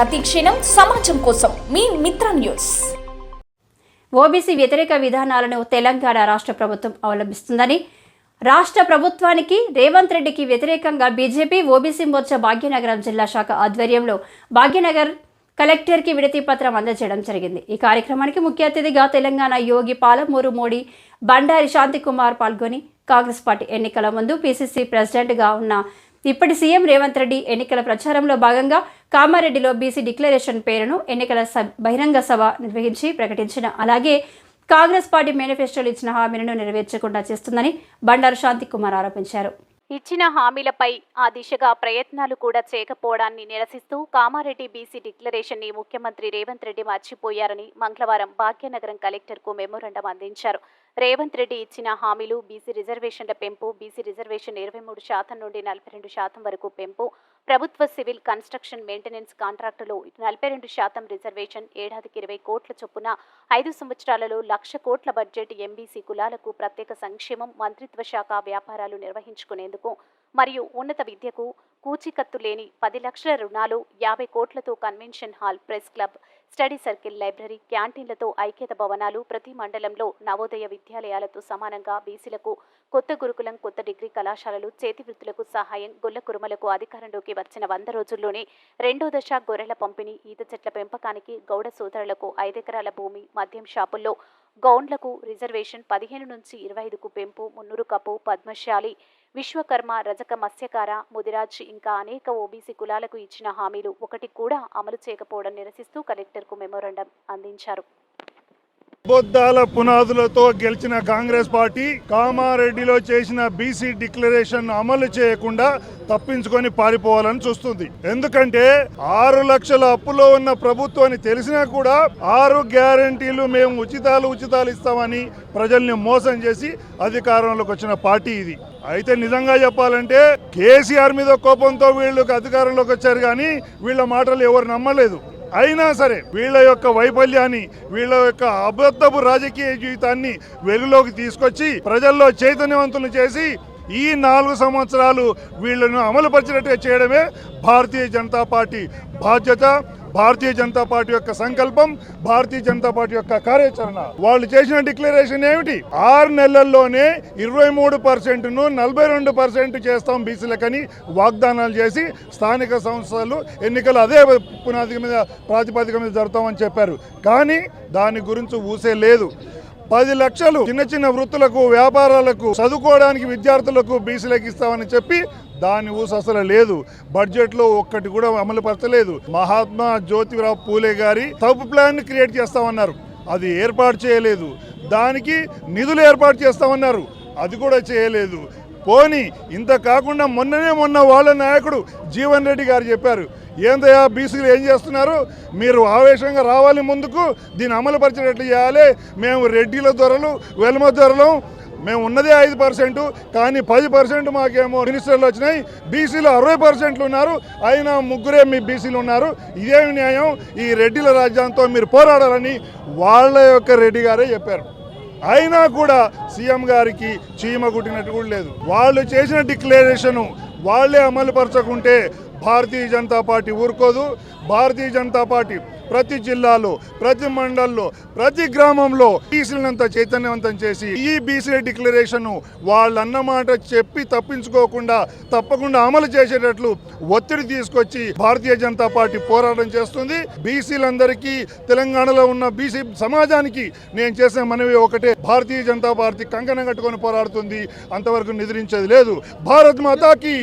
ప్రతిక్షణం సమాజం కోసం. మీ మిత్ర న్యూస్. ఓబీసీ వ్యతిరేక విధానాలను తెలంగాణ రాష్ట్ర ప్రభుత్వం అవలంబిస్తుందని. రాష్ట్ర ప్రభుత్వానికి రేవంత్ రెడ్డికి వ్యతిరేకంగా బీజేపీ ఓబీసీ మోర్చా భాగ్యనగరం జిల్లా శాఖ ఆధ్వర్యంలో భాగ్యనగర్ కలెక్టర్కి విడతి పత్రం అందజేయడం జరిగింది. ఈ కార్యక్రమానికి ముఖ్య అతిథిగా తెలంగాణ యోగి పాలమూరు మోడీ బండారి శాంతికుమార్ పాల్గొని కాంగ్రెస్ పార్టీ ఎన్నికల ముందు పీసీసీ ప్రెసిడెంట్గా ఉన్న ఇప్పటి సీఎం రేవంత్ రెడ్డి ఎన్నికల ప్రచారంలో భాగంగా కామారెడ్డిలో బీసీ డిక్లరేషన్ పేరును ఎన్నికల సభ బహిరంగ సభ నిర్వహించి ప్రకటించిన. అలాగే కాంగ్రెస్ పార్టీ మేనిఫెస్టోలు ఇచ్చిన హామీలను నెరవేర్చకుండా చేస్తుందని బండారు శాంతి కుమార్ ఆరోపించారు. ఇచ్చిన హామీలపై ఆ దిశగా ప్రయత్నాలు కూడా చేయకపోవడాన్ని నిరసిస్తూ కామారెడ్డి బీసీ డిక్లరేషన్ని ముఖ్యమంత్రి రేవంత్ రెడ్డి మర్చిపోయారని మంగళవారం భాగ్యనగరం కలెక్టర్కు మెమోరండం అందించారు. రేవంత్ రెడ్డి ఇచ్చిన హామీలు బీసీ రిజర్వేషన్ల పెంపు బీసీ రిజర్వేషన్ ఇరవై మూడు శాతం నుండి నలభై రెండు శాతం వరకు పెంపు ప్రభుత్వ సివిల్ కన్స్ట్రక్షన్ మెయింటెనెన్స్ కాంట్రాక్టులో నలభై రెండు శాతం రిజర్వేషన్ ఏడాదికి ఇరవై కోట్ల చొప్పున ఐదు సంవత్సరాలలో లక్ష కోట్ల బడ్జెట్ ఎంబీసీ కులాలకు ప్రత్యేక సంక్షేమం మంత్రిత్వ శాఖ వ్యాపారాలు నిర్వహించుకునేందుకు మరియు ఉన్నత విద్యకు కూచికత్తు లేని పది లక్షల రుణాలు యాభై కోట్లతో convention hall press club study circle library క్యాంటీన్లతో ఐక్యత భవనాలు ప్రతి మండలంలో నవోదయ విద్యాలయాలతో సమానంగా బీసీలకు కొత్త గురుకులం కొత్త డిగ్రీ కళాశాలలు చేతి వృత్తులకు సహాయం గొల్ల కురుమలకు అధికారంలోకి వచ్చిన వంద రోజుల్లోనే రెండో దశ గొర్రెల పంపిణీ ఈత చెట్ల పెంపకానికి గౌడ సోదరులకు ఐదెకరాల భూమి మద్యం షాపుల్లో గౌండ్లకు రిజర్వేషన్ పదిహేను నుంచి ఇరవై ఐదుకు పెంపు మున్నూరు కప్పు పద్మశాలి విశ్వకర్మ రజక మత్స్యకార ముదిరాజ్ ఇంకా అనేక ఓబీసీ కులాలకు ఇచ్చిన హామీలు ఒకటి కూడా అమలు చేయకపోవడం నిరసిస్తూ కలెక్టర్కు మెమోరండం అందించారు. అబద్ధాల పునాదులతో గెలిచిన కాంగ్రెస్ పార్టీ కామారెడ్డిలో చేసిన బీసీ డిక్లరేషన్ అమలు చేయకుండా తప్పించుకొని పారిపోవాలని చూస్తుంది. ఎందుకంటే ఆరు లక్షల అప్పులో ఉన్న ప్రభుత్వాన్ని తెలిసినా కూడా ఆరు గ్యారంటీలు మేము ఉచితాలు ఉచితాలు ఇస్తామని ప్రజల్ని మోసం చేసి అధికారంలోకి వచ్చిన పార్టీ ఇది. అయితే నిజంగా చెప్పాలంటే కేసీఆర్ మీద కోపంతో వీళ్ళకి అధికారంలోకి వచ్చారు కానీ వీళ్ళ మాటలు ఎవరు నమ్మలేదు. అయినా సరే వీళ్ళ యొక్క వైఫల్యాన్ని వీళ్ళ యొక్క అబద్ధపు రాజకీయ జీవితాన్ని వెలుగులోకి తీసుకొచ్చి ప్రజల్లో చైతన్యవంతులు చేసి ఈ నాలుగు సంవత్సరాలు వీళ్ళను అమలుపరిచినట్టుగా చేయడమే భారతీయ జనతా పార్టీ బాధ్యత భారతీయ జనతా పార్టీ యొక్క సంకల్పం భారతీయ జనతా పార్టీ యొక్క కార్యాచరణ. వాళ్ళు చేసిన డిక్లరేషన్ ఏమిటి? ఆరు నెలల్లోనే ఇరవై మూడు పర్సెంట్ను నలభై రెండు పర్సెంట్ చేస్తాం బీసీలకని వాగ్దానాలు చేసి స్థానిక సంస్థలు ఎన్నికలు అదే పునాది మీద ప్రాతిపదిక మీద జరుగుతామని చెప్పారు. కానీ దాని గురించి ఊసే లేదు. పది లక్షలు చిన్న చిన్న వృత్తులకు వ్యాపారాలకు చదువుకోవడానికి విద్యార్థులకు బీసీలకు ఇస్తామని చెప్పి దాని ఊసు అసలు లేదు. బడ్జెట్లో ఒక్కటి కూడా అమలు పరచలేదు. మహాత్మా జ్యోతిరావు పూలే గారి తప్పు ప్లాన్ క్రియేట్ చేస్తామన్నారు. అది ఏర్పాటు చేయలేదు. దానికి నిధులు ఏర్పాటు చేస్తామన్నారు. అది కూడా చేయలేదు. పోని ఇంత కాకుండా మొన్ననే మొన్న వాళ్ళ నాయకుడు జీవన్ రెడ్డి గారు చెప్పారు ఏందయ్యా బీసీలు ఏం చేస్తున్నారు? మీరు ఆవేశంగా రావాలి ముందుకు దీన్ని అమలుపరిచినట్లు చేయాలి. మేము రెడ్డిల ధరలు వెల్మ ధరలు మేము ఉన్నదే ఐదు పర్సెంట్ కానీ పది పర్సెంట్ మాకేమో మినిస్టర్లు వచ్చినాయి. బీసీలు అరవై పర్సెంట్లు ఉన్నారు అయినా ముగ్గురే మీ బీసీలు ఉన్నారు. ఇదేమి న్యాయం ఈ రెడ్డిల రాజ్యాంగంతో మీరు పోరాడాలని వాళ్ళ యొక్క రెడ్డి గారే చెప్పారు. అయినా కూడా సీఎం గారికి చీమ కుట్టినట్టు కూడా లేదు. వాళ్ళు చేసిన డిక్లరేషను వాళ్ళే అమలు పరచకుంటే భారతీయ జనతా పార్టీ ఊరుకోదు. భారతీయ జనతా పార్టీ ప్రతి జిల్లాలో ప్రతి మండల్లో ప్రతి గ్రామంలో బీసీలంతా చైతన్యవంతం చేసి ఈ బీసీ డిక్లరేషన్ వాళ్ళన్నమాట చెప్పి తప్పించుకోకుండా తప్పకుండా అమలు చేసేటట్లు ఒత్తిడి తీసుకొచ్చి భారతీయ జనతా పార్టీ పోరాటం చేస్తుంది. బీసీలందరికీ తెలంగాణలో ఉన్న బీసీ సమాజానికి నేను చేసే మనవి ఒకటే భారతీయ జనతా పార్టీ కంకణం కట్టుకొని పోరాడుతుంది. అంతవరకు నిద్రించేది లేదు. భారత్ మాతాకి!